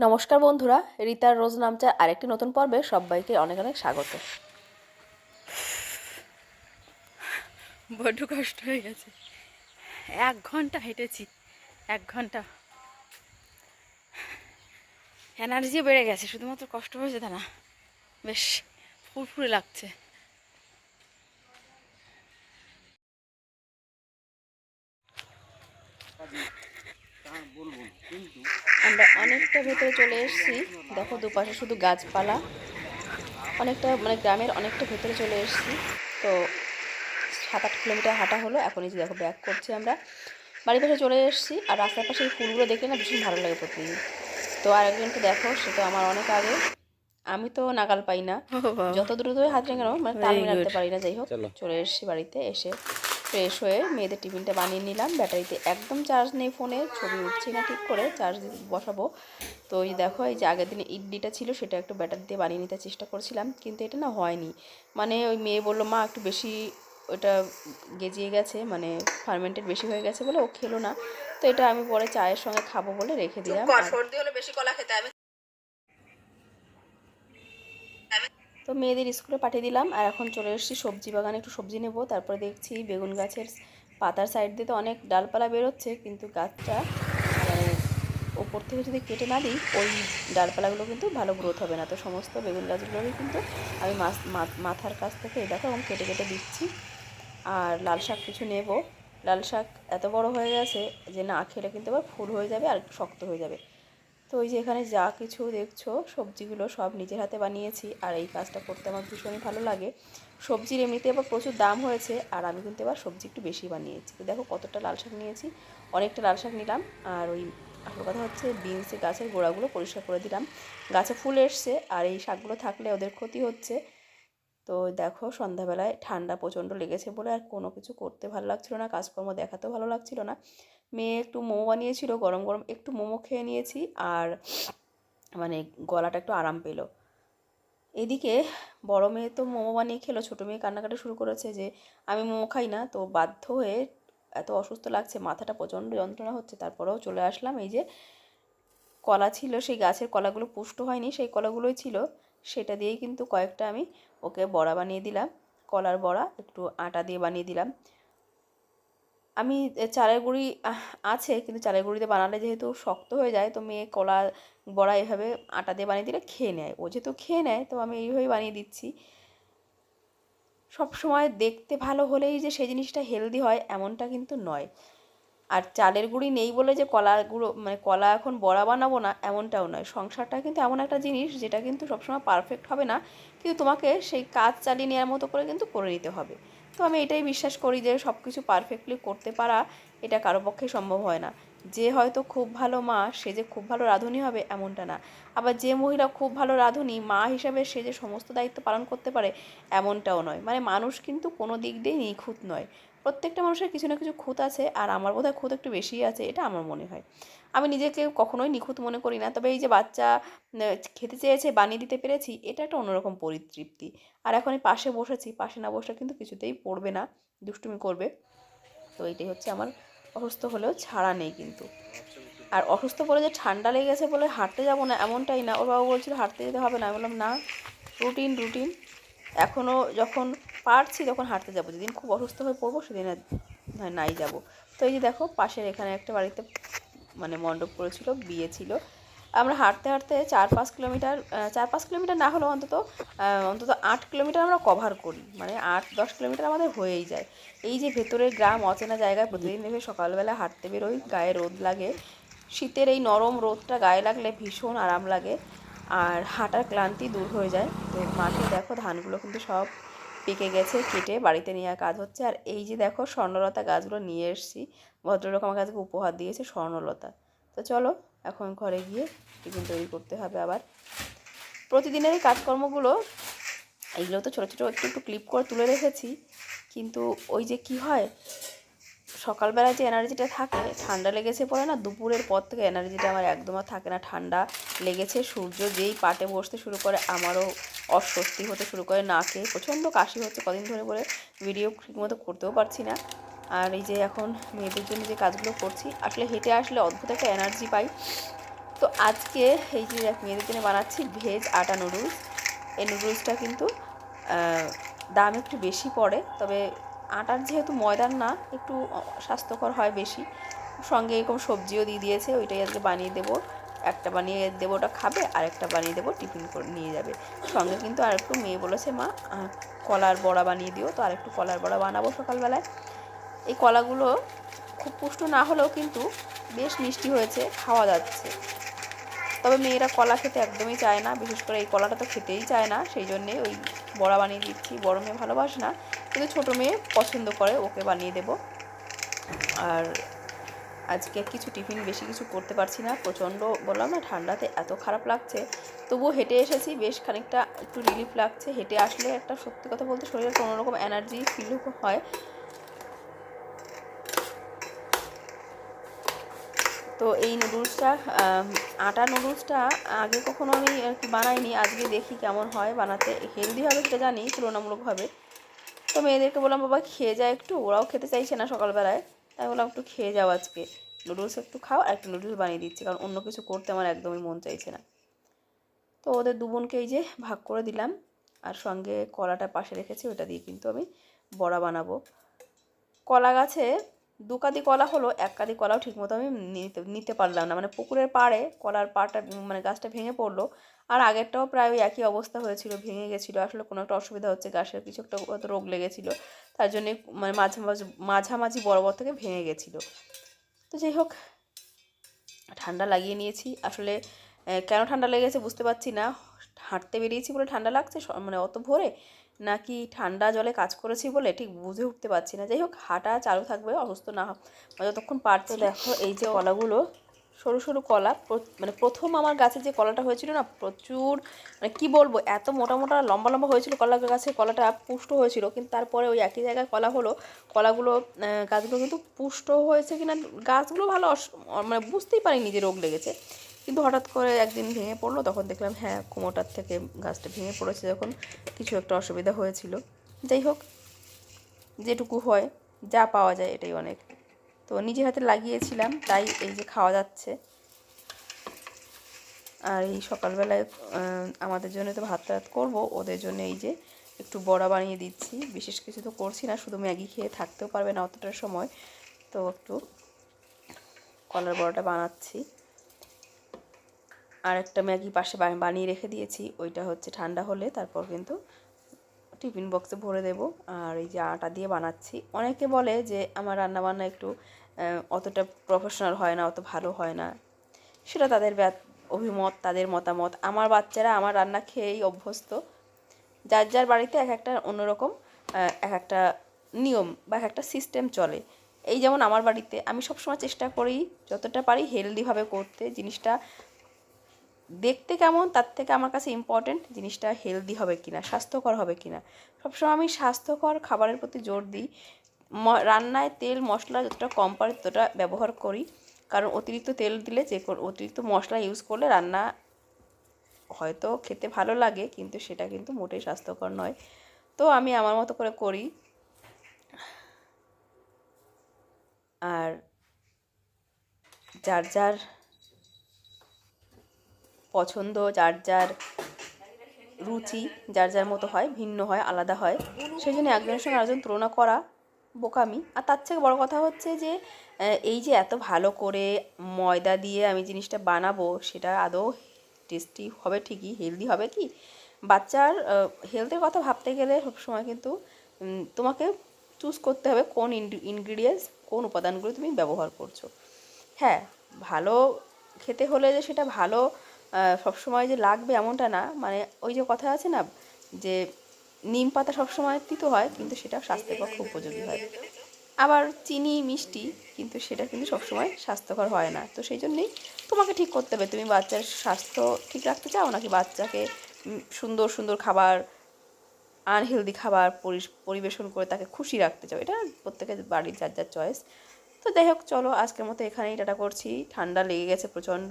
নমস্কার বন্ধুরা রিতার রোজ নামচার আরেকটি নতুন পর্বে সবাইকে অনেক অনেক স্বাগত। বড্ড কষ্ট হয়ে গেছে। এক ঘণ্টা হেঁটেছি এক ঘণ্টা। এনার্জিও বেড়ে গেছে শুধুমাত্র কষ্ট হয়েছে তা না। বেশ ফুরফুরে লাগছে। আমরা অনেকটা ভেতরে চলে এসেছি। দেখো দুপাশে শুধু গাছপালা। অনেকটা মানে গ্রামের অনেকটা ভেতরে চলে এসেছি। তো সাত আট কিলোমিটার হাঁটা হলো। এখন এই যে দেখো ব্যাক করছি আমরা। বাড়ির পাশে চলে এসেছি আর রাস্তার পাশে এই ফুলগুলো দেখলে না ভীষণ ভালো লাগে প্রতিদিন। তো আরেকজনকে দেখো সে তো আমার অনেক আগে। আমি তো নাগাল পাই না। যত দ্রুত হাত রেখে নেব মানে তাল রাখতে পারি না যাই হোক। চলে এসেছি বাড়িতে এসে। ফ্রেশ হয়ে মেয়েদের টিফিনটা বানিয়ে নিলাম। ব্যাটারিতে একদম চার্জ নেই ফোনে ছবি উঠছে না ঠিক করে চার্জ বসাবো। তো এই দেখো এই যে আগের দিনে ইডলিটা ছিল সেটা একটু ব্যাটার দিয়ে বানিয়ে নিতে চেষ্টা করছিলাম কিন্তু এটা না হয়নি। মানে ওই মেয়ে বলল মা একটু বেশি ওটা গেজিয়ে গেছে মানে ফার্মেন্টেড বেশি হয়ে গেছে বলে ও খেলো না। তো এটা আমি পরে চায়ের সঙ্গে খাব বলে রেখে দিলাম। আর- সর্দি হলে বেশি কলা খেতে তো মেয়েদের স্কুলে পাঠিয়ে দিলাম, আর এখন চলে এসেছি সবজি বাগানে। একটু সবজি নেব, তারপরে দেখছি বেগুন গাছের পাতার সাইড দিয়ে তো অনেক ডালপালা বেরোচ্ছে, কিন্তু গাছটা মানে ওপর থেকে যদি কেটে না দিই, ওই ডালপালাগুলো কিন্তু ভালো গ্রোথ হবে না। তো সমস্ত বেগুন গাছগুলোরই কিন্তু আমি মাথার কাছ থেকে দেখো, এবং কেটে কেটে দিচ্ছি। আর লাল শাক কিছু নেব। লাল শাক এত বড় হয়ে গেছে যে না খেলে কিন্তু আবার ফুল হয়ে যাবে আর শক্ত হয়ে যাবে। তো ওই যে এখানে যা কিছু দেখছ, সবজিগুলো সব নিজের হাতে বানিয়েছি আর এই কাজটা করতে আমার ভীষণই ভালো লাগে। সবজির এমনিতে আবার প্রচুর দাম হয়েছে আর আমি কিন্তু এবার সবজি একটু বেশি বানিয়েছি। তো দেখো কতটা লাল শাক নিয়েছি, অনেকটা লাল শাক নিলাম আর ওই আসল কথা হচ্ছে বিনসে গাছের গোড়াগুলো পরিষ্কার করে দিলাম। গাছে ফুল এসছে আর এই শাকগুলো থাকলে ওদের ক্ষতি হচ্ছে। তো দেখো সন্ধ্যাবেলায় ঠান্ডা প্রচণ্ড লেগেছে বলে আর কোনো কিছু করতে ভালো লাগছিল না, কাজকর্ম দেখাতেও ভালো লাগছিল না। মেয়ে একটু মোমো বানিয়েছিল, গরম গরম একটু মোমো খেয়ে নিয়েছি আর মানে গলাটা একটু আরাম পেল। এদিকে বড় মেয়ে তো মোমো বানিয়ে খেলো, ছোটো মেয়ে কান্নাকাটি শুরু করেছে যে আমি মোমো খাই না, তো বাধ্য হয়ে এত অসুস্থ লাগছে, মাথাটা প্রচণ্ড যন্ত্রণা হচ্ছে, তারপরেও চলে আসলাম। এই যে কলা ছিল, সেই গাছের কলাগুলো পুষ্ট হয়নি, সেই কলাগুলোই ছিল। সেটা দিয়েই কিন্তু কয়েকটা আমি ওকে বড়া বানিয়ে দিলাম। কলার বড়া, একটু আটা দিয়ে বানিয়ে দিলাম। আমি চালের গুঁড়ি আছে কিন্তু চালের গুঁড়িতে বানালে যেহেতু শক্ত হয়ে যায়, তো মেয়ে কলা বড়া এভাবে আটা দিয়ে বানিয়ে দিলে খেয়ে নেয়। ও যেহেতু খেয়ে নেয়, তো আমি এইভাবেই বানিয়ে দিচ্ছি। সব সময় দেখতে ভালো হলেই যে সেই জিনিসটা হেলদি হয়, এমনটা কিন্তু নয়। আর চালের গুঁড়ি নেই বলে যে কলা গুঁড়ো মানে কলা এখন বড়া বানাবো না, এমনটাও নয়। সংসারটা কিন্তু এমন একটা জিনিস যেটা কিন্তু সবসময় পারফেক্ট হবে না, কিন্তু তোমাকে সেই কাজ চালিয়ে নেওয়ার মতো করে কিন্তু করে নিতে হবে। তো আমি এটাই বিশ্বাস করি যে সব কিছু পারফেক্টলি করতে পারা, এটা কারও পক্ষে সম্ভব হয় না। যে হয়তো খুব ভালো মা, সে যে খুব ভালো রাঁধুনি হবে এমনটা না। আবার যে মহিলা খুব ভালো রাঁধুনি, মা হিসাবে সে যে সমস্ত দায়িত্ব পালন করতে পারে, এমনটাও নয়। মানে মানুষ কিন্তু কোনো দিক দিয়েই নিখুঁত নয়। প্রত্যেকটা মানুষের কিছু না কিছু খুঁত আছে আর আমার বোধহয় খুঁত একটু বেশিই আছে, এটা আমার মনে হয়। আমি নিজেকে কখনোই নিখুঁত মনে করি না, তবে এই যে বাচ্চা খেতে চেয়েছে, বানিয়ে দিতে পেরেছি, এটা একটা অন্যরকম পরিতৃপ্তি। আর এখন এই পাশে বসেছি, পাশে না বসলে কিন্তু কিছুতেই পড়বে না, দুষ্টুমি করবে। তো এটাই হচ্ছে আমার অসুস্থ হলেও ছাড়া নেই কিন্তু। আর অসুস্থ বলে যে ঠান্ডা লেগে গেছে বলে হাঁটতে যাব না, এমনটাই না। ওর বাবা বলছিল হাঁটতে যেতে হবে না। আমি বললাম, না, রুটিন রুটিন। এখনও যখন পারছি তখন হাঁটতে যাব, যেদিন খুব অসুস্থ হয়ে পড়ব সেদিন আর নাই যাব। তো এই যে দেখো, পাশের এখানে একটা বাড়িতে মানে মণ্ডপ করেছিল, বিয়ে ছিল। আমরা হাঁটতে হাঁটতে চার পাঁচ কিলোমিটার চার পাঁচ কিলোমিটার না হলেও অন্তত অন্তত আট কিলোমিটার আমরা কভার করি। মানে আট, দশ কিলোমিটার আমাদের হয়েই যায়। এই যে ভেতরের গ্রাম, অচেনা জায়গায় প্রতিদিন দেখে সকালবেলা হাঁটতে বেরোই, গায়ে রোদ লাগে। শীতের এই নরম রোদটা গায়ে লাগলে ভীষণ আরাম লাগে, আর হাঁটার ক্লান্তি দূর হয়ে যায়। তো মাঠে দেখো, ধানগুলো কিন্তু সব পেকে গেছে, কেটে বাড়িতে নেওয়া কাজ হচ্ছে। আর এই যে দেখো স্বর্ণলতা গাছগুলো নিয়ে এসছি, ভদ্রলোক আমার কাছে উপহার দিয়েছে স্বর্ণলতা। তো চলো এখন ঘরে গিয়ে টিফিন তৈরি করতে হবে আবার। প্রতিদিনের এই কাজকর্মগুলো, এইগুলো তো ছোটো ছোটো একটু একটু ক্লিপ করে তুলে রেখেছি, কিন্তু ওই যে কি হয় সকালবেলা যে এনার্জিটা থাকে, ঠান্ডা লেগেছে পরে না, দুপুরের পর থেকে এনার্জিটা আমার একদম আর থাকে না। ঠান্ডা লেগেছে, সূর্য যেই পাটে বসতে শুরু করে, আমারও অস্বস্তি হতে শুরু করে, নাকে প্রচণ্ড কাশি হচ্ছে কদিন ধরে বলে ভিডিও ঠিকমতো করতেও পারছি না। আর এই যে এখন মেয়েদের জন্য যে কাজগুলো করছি, আসলে হেঁটে আসলে অদ্ভুত একটা এনার্জি পাই। তো আজকে এই যে মেয়েদের জন্য বানাচ্ছি ভেজ আটা নুডলস এই নুডলসটা কিন্তু দাম একটু বেশি পড়ে, তবে আটার যেহেতু ময়দার না, একটু স্বাস্থ্যকর হয় বেশি। সঙ্গে এরকম সবজিও দিয়ে দিয়েছে, ওইটাই আজকে বানিয়ে দেবো। একটা বানিয়ে দেবো, ওটা খাবে আর একটা বানিয়ে দেবো, টিফিন করে নিয়ে যাবে। সঙ্গে কিন্তু আর একটু মেয়ে বলেছে, মা কলার বড়া বানিয়ে দিও। তো আর একটু কলার বড়া বানাবো সকালবেলায়। এই কলাগুলো খুব পুষ্ট না হলেও কিন্তু বেশ মিষ্টি হয়েছে, খাওয়া যাচ্ছে। তবে মেয়েরা কলা খেতে একদমই চায় না, বিশেষ করে এই কলাটা তো খেতেই চায় না, সেই জন্যে ওই বড়া বানিয়ে দিচ্ছি। বড় মেয়ে ভালোবাসে না কিন্তু ছোটো মেয়ে পছন্দ করে, ওকে বানিয়ে দেবো। আর আজকে কিছু টিফিন বেশি কিছু করতে পারছি না, প্রচণ্ড বললাম না, ঠান্ডাতে এত খারাপ লাগছে। তবুও হেঁটে এসেছি, বেশ খানিকটা একটু রিলিফ লাগছে। হেঁটে আসলে একটা সত্যি কথা বলতে শরীরে কোনো রকম এনার্জি ফিল হয়। তো এই নুডলসটা আটা নুডলসটা আগে কখনো আমি আর কি বানাইনি, আজকে দেখি কেমন হয়, বানাতে হেলদি হবে সেটা জানি, তুলনামূলকভাবে। তো মেয়েদেরকে বললাম, বাবা, খেয়ে যায় একটু। ওরাও খেতে চাইছে না সকালবেলায়। তাই বললাম, একটু খেয়ে যাও আজকে। নুডলস একটু খাও আর একটা নুডলস বানিয়ে দিচ্ছি, কারণ অন্য কিছু করতে আমার একদমই মন চাইছে না। তো ওদের দু বোনকে এই যে ভাগ করে দিলাম আর সঙ্গে কলাটা পাশে রেখেছি, ওটা দিয়ে কিন্তু আমি বড়া বানাবো। কলা গাছে দু কাদি কলা হলো এক কাদি কলাও ঠিকমতো আমি নিতে নিতে পারলাম না। মানে পুকুরের পাড়ে কলার পাড়টা মানে গাছটা ভেঙে পড়ল, আর আগেরটাও প্রায় ওই একই অবস্থা হয়েছিল, ভেঙে গেছিল। আসলে কোনো একটা অসুবিধা হচ্ছে, গাছের কিছু একটা হয়তো রোগ লেগেছিলো, তার জন্যে মানে মাঝামাঝি মাঝামাঝি বরাবর থেকে ভেঙে গেছিল। তো যাই হোক, ঠান্ডা লাগিয়ে নিয়েছি। আসলে কেন ঠান্ডা লেগেছে বুঝতে পারছি না। হাঁটতে বেরিয়েছি বলে ঠান্ডা লাগছে মানে অত ভোরে। নাকি ঠান্ডা জলে কাজ করেছি বলে ঠিক বুঝে উঠতে পারছি না। যাই হোক হাঁটা চালু থাকবে অসুস্থ না যতক্ষণ পারতো দেখো এই যে কলাগুলো সরু সরু কলা মানে প্রথম আমার গাছে যে কলাটা হয়েছিল না প্রচুর মানে কী বলব এত মোটা মোটা লম্বা লম্বা হয়েছিল কলা গাছে কলাটা পুষ্ট হয়েছিল। কিন্তু তারপরে ওই একই জায়গায় কলা হলো কলাগুলো গাছগুলো কিন্তু পুষ্ট হয়েছে কিনা গাছগুলো ভালো মানে বুঝতেই পারিনি যে রোগ লেগেছে। কিন্তু হঠাৎ করে একদিন ভেঙে পড়ল, তখন দেখলাম হ্যাঁ কোমোটার থেকে গাছটা ভেঙে পড়েছে যখন, কিছু একটা অসুবিধা হয়েছিল। যাই হোক, যেটুকু হয়, যা পাওয়া যায় এটাই অনেক। তো নিজের হাতে লাগিয়েছিলাম, তাই এই যে খাওয়া যাচ্ছে। আর এই সকালবেলায় আমাদের জন্য তো ভাত টাত করব, ওদের জন্য এই যে একটু বড়া বানিয়ে দিচ্ছি। বিশেষ কিছু তো করছি না, শুধু ম্যাগি খেয়ে থাকতেও পারবে না অতটা সময়। তো একটু কলার বড়াটা বানাচ্ছি। আর একটা ম্যাগি পাশে বানিয়ে রেখে দিয়েছি। ওইটা হচ্ছে ঠান্ডা হলে তারপর কিন্তু টিফিন বক্সে ভরে দেব। আর এই যে আটা দিয়ে বানাচ্ছি। অনেকে বলে যে আমার রান্নাবান্না একটু অতটা প্রফেশনাল হয় না, অত ভালো হয় না। সেটা তাদের অভিমত, তাদের মতামত। আমার বাচ্চারা আমার রান্না খেয়েই অভ্যস্ত। যার যার বাড়িতে এক একটা অন্যরকম এক একটা নিয়ম বা এক একটা সিস্টেম চলে। এই যেমন আমার বাড়িতে আমি সবসময় চেষ্টা করি যতটা পারি হেলদিভাবে করতে। জিনিসটা দেখতে কেমন, তার থেকে আমার কাছে ইম্পর্টেন্ট জিনিসটা হেলদি হবে কিনা, স্বাস্থ্যকর হবে কি কিনা। সবসময় আমি স্বাস্থ্যকর খাবারের প্রতি জোর দিই। রান্নায় তেল, মশলা যতটা কম পারে ততটা ব্যবহার করি। কারণ অতিরিক্ত তেল দিলে যে অতিরিক্ত মশলা ইউজ করলে রান্না হয়তো খেতে ভালো লাগে, কিন্তু সেটা কিন্তু মোটেই স্বাস্থ্যকর নয়। তো আমি আমার মতো করে করি। আর যার যার পছন্দ, যার যার রুচি, যার যার মতো হয়, ভিন্ন হয়, আলাদা হয়। সেই জন্য একজনের সঙ্গে আরেকজন তুলনা করা বোকামি। আর তার থেকে বড় কথা হচ্ছে যে এই যে এত ভালো করে ময়দা দিয়ে আমি জিনিসটা বানাবো, সেটা আদৌ টেস্টি হবে ঠিকই হেলদি হবে কি? বাচ্চার হেলথের কথা ভাবতে গেলে সবসময় কিন্তু তোমাকে চুজ করতে হবে কোন ইনগ্রিডিয়েন্টস কোন উপাদানগুলো তুমি ব্যবহার করছ। হ্যাঁ ভালো খেতে হলে যে সেটা ভালো সবসময় যে লাগবে এমনটা না। মানে ওই যে কথা আছে না, যে নিম পাতা সবসময় তিতো হয়, কিন্তু সেটা স্বাস্থ্যের পক্ষে উপযোগী হয়। আবার চিনি, মিষ্টি, কিন্তু সেটা কিন্তু সবসময় স্বাস্থ্যকর হয় না। তো সেই জন্যেই তোমাকে ঠিক করতে হবে। তুমি বাচ্চার স্বাস্থ্য ঠিক রাখতে চাও নাকি বাচ্চাকে সুন্দর সুন্দর খাবার আনহেলদি খাবার পরিবেশন করে তাকে খুশি রাখতে চাও? এটা প্রত্যেকের বাড়ির যার যার চয়েস তো যাই হোক, চলো আজকের মতো এখানেই টাটা করছি। ঠান্ডা লেগে গেছে প্রচণ্ড।